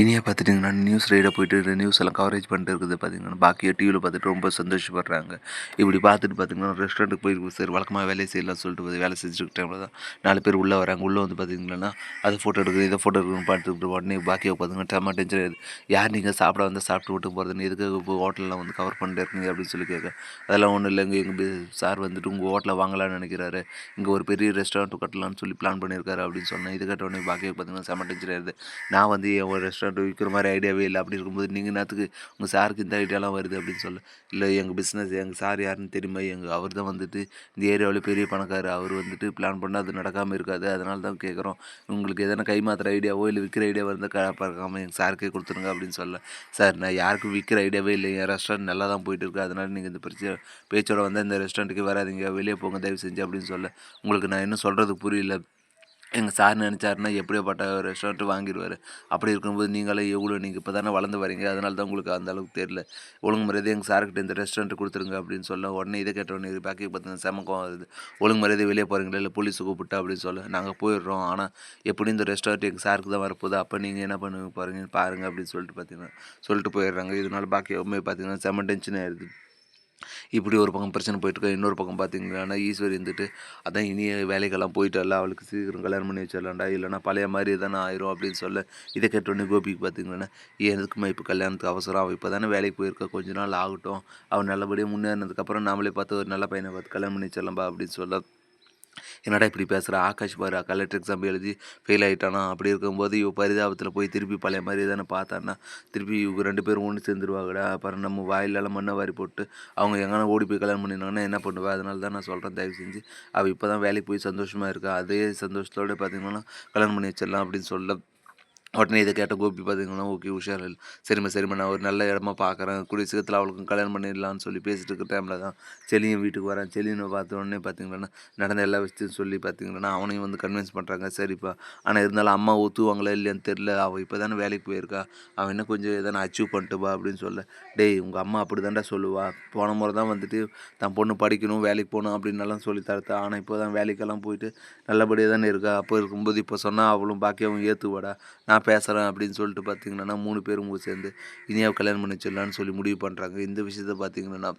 இனியாக பார்த்துட்டிங்கன்னா நியூஸ் ரைடாக போயிட்டு நியூஸ் எல்லாம் கவரேஜ் பண்ணிட்டு இருக்குது பார்த்திங்கன்னா பாக்கியை டிவியில் பார்த்துட்டு ரொம்ப சந்தோஷப்படுறாங்க. இப்படி பார்த்துட்டு பார்த்தீங்கன்னா ரெஸ்டாரண்ட்டுக்கு போய் சரி வழக்கமாக வேலையை செய்யலாம் சொல்லிட்டு வேலை செஞ்சுட்டு டைமில் தான் நாலு பேர் உள்ளே வராங்க. உள்ளே வந்து பார்த்திங்கன்னா அதை ஃபோட்டோ எடுக்குது இதை ஃபோட்டோ எடுக்கணும்னு பார்த்துட்டு உடனே பாக்கியை பார்த்திங்கன்னா டமா டென்ஷன் யார் நீங்கள் சாப்பிட வந்து சாப்பிட்டு விட்டு போகிறதுன்னு எதுக்கு இப்போ ஹோட்டலில் வந்து கவர் பண்ணிட்டு இருக்கீங்க? அப்படின்னு சொல்லி கேட்க அதெல்லாம் ஒன்றும் இல்லைங்க எங்கள் சார் வந்துட்டு உங்கள் ஹோட்டலில் வாங்கலாம்னு நினைக்கிறாரு. இங்கே ஒரு பெரிய ரெஸ்டாரண்ட் கட்டலாம்னு சொல்லி பிளான் பண்ணியிருக்காரு. அப்படின்னு சொன்னேன். இது கேட்ட உடனே பாக்கியை பார்த்திங்கன்னா செம்ம டென்ஷன் ஆயிடுது. நான் வந்து என் ஒரு ரெஸ்டாரண்ட் விற்கிற மாதிரி ஐடியாவே இல்லை. அப்படி இருக்கும்போது நீங்கள் நேரத்துக்கு உங்கள் சாருக்கு இந்த ஐடியாலாம் வருது அப்படின்னு சொல்ல. இல்லை எங்கள் பிஸ்னஸ் எங்கள் சார் யாருன்னு தெரியுமா? எங்கள் அவர் தான் வந்துட்டு இந்த ஏரியாவில் பெரிய பணக்காரர். அவர் வந்துட்டு பிளான் பண்ணால் அது நடக்காமல் இருக்காது. அதனால தான் கேட்குறோம் உங்களுக்கு எதனா கை மாத்திர ஐடியாவோ இல்லை விற்கிற ஐடியா இருந்தால் பார்க்காம எங்கள் சாருக்கே கொடுத்துருங்க அப்படின்னு சொல்ல. சார் நான் யாருக்கும் விற்கிற ஐடியாவே இல்லை. என் ரெஸ்டாரண்ட் நல்லா தான் போயிட்டு இருக்கு. அதனால நீங்கள் இந்த பிரச்சனை பேச்சோட வந்தால் இந்த ரெஸ்டாரண்ட்டுக்கு வராதிங்க. வெளியே போங்க தயவு செஞ்சு அப்படின்னு சொல்ல. உங்களுக்கு நான் இன்னும் சொல்கிறது புரியல. எங்கள் சார் நினச்சாருன்னா எப்படியாப்பட்ட ரெஸ்டாரண்ட்டு வாங்கிடுவார் அப்படி இருக்கும்போது நீங்களே எவ்வளோ நீங்கள் இப்போ தானே வளர்ந்து வரீங்க? அதனால தான் உங்களுக்கு அந்த அளவுக்கு தெரியல. ஒழுங்கு மரியாதை எங்கள் சார்கிட்ட இந்த ரெஸ்டாரண்ட் கொடுத்துருங்க அப்படின்னு சொல்ல உடனே இதை கேட்டோடனே பேக்கே பார்த்தீங்கன்னா செமக்கம் வருது. ஒழுங்கு மரியாதை வெளியே போகிறீங்களா இல்லை போலீஸ் கூப்பிட்டு? அப்படின்னு சொல்ல நாங்கள் போயிடுறோம். ஆனால் எப்படி இந்த ரெஸ்டாரண்ட் எங்கள் சாருக்கு தான் வரப்போகுது. அப்போ நீங்கள் என்ன பண்ணுங்க பாருங்க பாருங்கள் அப்படின்னு சொல்லிட்டு பார்த்தீங்கன்னா சொல்லிட்டு போயிடுறாங்க. இதனால பாக்கி பார்த்தீங்கன்னா செம டென்ஷன் ஆயிடுது. இப்படி ஒரு பக்கம் பிரச்சனை போயிட்டுருக்கா இன்னொரு பக்கம் பார்த்தீங்கன்னா ஈஸ்வரி இருந்துட்டு அதான் இனிய வேலைக்கெல்லாம் போயிட்டால அவளுக்கு சீக்கிரம் கல்யாணம் பண்ணி வச்சிடலாம்டா இல்லைனா பழைய மாதிரி தானே ஆயிரும் அப்படின்னு சொல்ல இதை கேட்டோடனே கோபிக்கு பார்த்தீங்கன்னா எதுக்குமா இப்போ கல்யாணத்துக்கு அவசரம்? அவள் இப்போ தானே வேலைக்கு போயிருக்கா கொஞ்ச நாள் ஆகட்டும். அவன் நல்லபடியாக முன்னேறினதுக்கப்புறம் நாமளே பார்த்து ஒரு நல்ல பையனை பார்த்து கல்யாணம் பண்ணி வச்சிடலாம்பா அப்படின்னு சொல்ல என்னடா இப்படி பேசுகிற ஆகாஷ் பாரு கலெக்டர் எக்ஸாம் எழுதி ஃபெயில் ஆகிட்டானா அப்படி இருக்கும்போது இவ பரிதாபத்தில் போய் திருப்பி பழைய மாதிரி தானே பார்த்தான்னா திருப்பி இவங்க ரெண்டு பேரும் ஒன்று சேர்ந்துருவாங்கடா. அப்புறம் நம்ம வாயிலெல்லாம் மண்ணை வாரி போட்டு அவங்க எங்கன்னா ஓடி போய் கல்யாணம் பண்ணினாங்கன்னா என்ன பண்ணுவேன் அதனால தான் நான் சொல்கிறேன் தயவு செஞ்சு. அவள் இப்போ தான் வேலைக்கு போய் சந்தோஷமாக இருக்கா? அதே சந்தோஷத்தோடு பார்த்தீங்கன்னா கல்யாணம் பண்ணி வச்சிடலாம் அப்படின்னு சொல்ல உடனே இதை கேட்ட கோபி பார்த்தீங்கன்னா ஓகே உஷார் சரிம்மா சரிம்மா நான் ஒரு நல்ல இடமா பார்க்குறேன் கூடிய சீக்கிரத்தில் அவளுக்கும் கல்யாணம் பண்ணிடலான்னு சொல்லி பேசிட்டு இருக்க டைமில் தான் செலியும் வீட்டுக்கு வரேன் செலியனை பார்த்த உடனே பார்த்தீங்கன்னா நடந்த எல்லா விஷயத்தையும் சொல்லி பார்த்தீங்கன்னா அவனையும் வந்து கன்வின்ஸ் பண்ணுறாங்க சரிப்பா. ஆனால் இருந்தாலும் அம்மா ஒத்துவாங்களா இல்லையான்னு தெரில அவள் இப்போ தானே வேலைக்கு போயிருக்கா. அவன் என்ன கொஞ்சம் எதனா அச்சீவ் பண்ணிட்டுப்பா அப்படின்னு சொல்ல. டேய் உங்கள் அம்மா அப்படி தான்டா சொல்லுவா. போன முறை தான் வந்துட்டு தன் பொண்ணு படிக்கணும் வேலைக்கு போகணும் அப்படின்னலாம் சொல்லி தரத்தா. ஆனால் இப்போ தான் வேலைக்கெல்லாம் போயிட்டு நல்லபடியாக தானே இருக்கா. அப்போ இருக்கும்போது இப்போ சொன்னால் அவளும் பாக்கியாவும் ஏற்றுவாடா நான் பேசுகிறேன் அப்படின்னு சொல்லிட்டு பார்த்தீங்கன்னா மூணு பேரும் சேர்ந்து இனியாவை கல்யாணம் பண்ணி சொல்லலான்னு சொல்லி முடிவு பண்ணுறாங்க இந்த விஷயத்த பார்த்தீங்கன்னா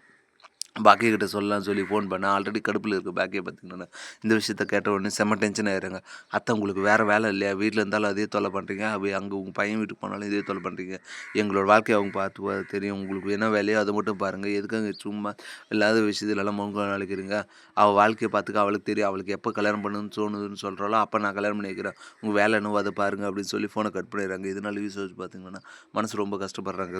பாக்கிய கிட்ட சொல்லலாம்னு சொல்லி ஃபோன் பண்ணேன் ஆல்ரெடி கடுப்பில் இருக்குது பாக்கியை பார்த்தீங்கன்னா இந்த விஷயத்த கேட்ட உடனே செம்ம டென்ஷன் ஆயிடுறாங்க அத்தை உங்களுக்கு வேறு வேலை இல்லையா? வீட்டில் இருந்தாலும் அதே தொலை பண்ணுறீங்க அப்படி அங்கே உங்கள் பையன் வீட்டுக்கு போனாலும் இதே தொலை பண்ணுறீங்க எங்களோட வாழ்க்கையை அவங்க பார்த்து தெரியும். உங்களுக்கு என்ன வேலையோ அதை மட்டும் பாருங்கள் எதுக்காக சும்மா இல்லாத விஷயத்துலலாம் முகம் நினைக்கிறீங்க அவள் வாழ்க்கையை பார்த்துக்க அவளுக்கு தெரியும். அவளுக்கு எப்போ கல்யாணம் பண்ணுன்னு தோணுதுன்னு சொல்கிறாளோ அப்போ நான் கல்யாணம் பண்ணி வைக்கிறேன். உங்கள் வேலை என்னவோ அதை பாருங்கள் அப்படின்னு சொல்லி ஃபோனை கட் பண்ணிடுறாங்க. இதனால யூஸ் வச்சு பார்த்தீங்கன்னா மனசு ரொம்ப கஷ்டப்படுறாங்க.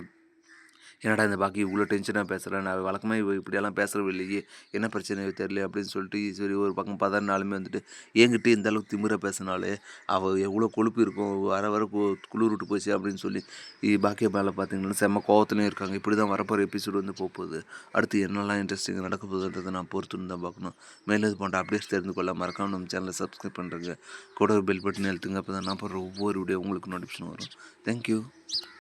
என்னடா இந்த பாக்கி இவ்வளோ டென்ஷனாக பேசுகிறேன் நான் வழக்கமாக இவ இப்படியெல்லாம் பேசுகிறது இல்லையே. என்ன பிரச்சனையோ தெரியல அப்படின்னு சொல்லிட்டு சரி ஒரு பக்கம் பதினாலுமே வந்துட்டு என்கிட்ட இந்த அளவுக்கு திமிர பேசினாலே அவள் எவ்வளோ கொழுப்பு இருக்கும்? வர வர குளிர் விட்டு போச்சு அப்படின்னு சொல்லி பாக்கிய மேலே பார்த்தீங்கன்னா செம்ம கோவத்துலேயும் இருக்காங்க. இப்படி தான் வரப்போகிற எபிசோடு வந்து போகுது அடுத்து என்னெல்லாம் இன்ட்ரெஸ்டிங் நடக்க போகுதுன்றதை நான் பொறுத்துன்னு தான் பார்க்கணும் மேலே இது போன்ற அப்டேட்ஸ் தெரிந்து கொள்ள மறக்காம நம்ம சேனலை சப்ஸ்கிரைப் பண்ணுறேங்க கூட ஒரு பெல் பட்டன் எழுத்துங்க அப்போ தான் நான் போடுற ஒவ்வொரு வீடியோ உங்களுக்கு நோட்டிஃபிகேஷன் வரும். தேங்க்யூ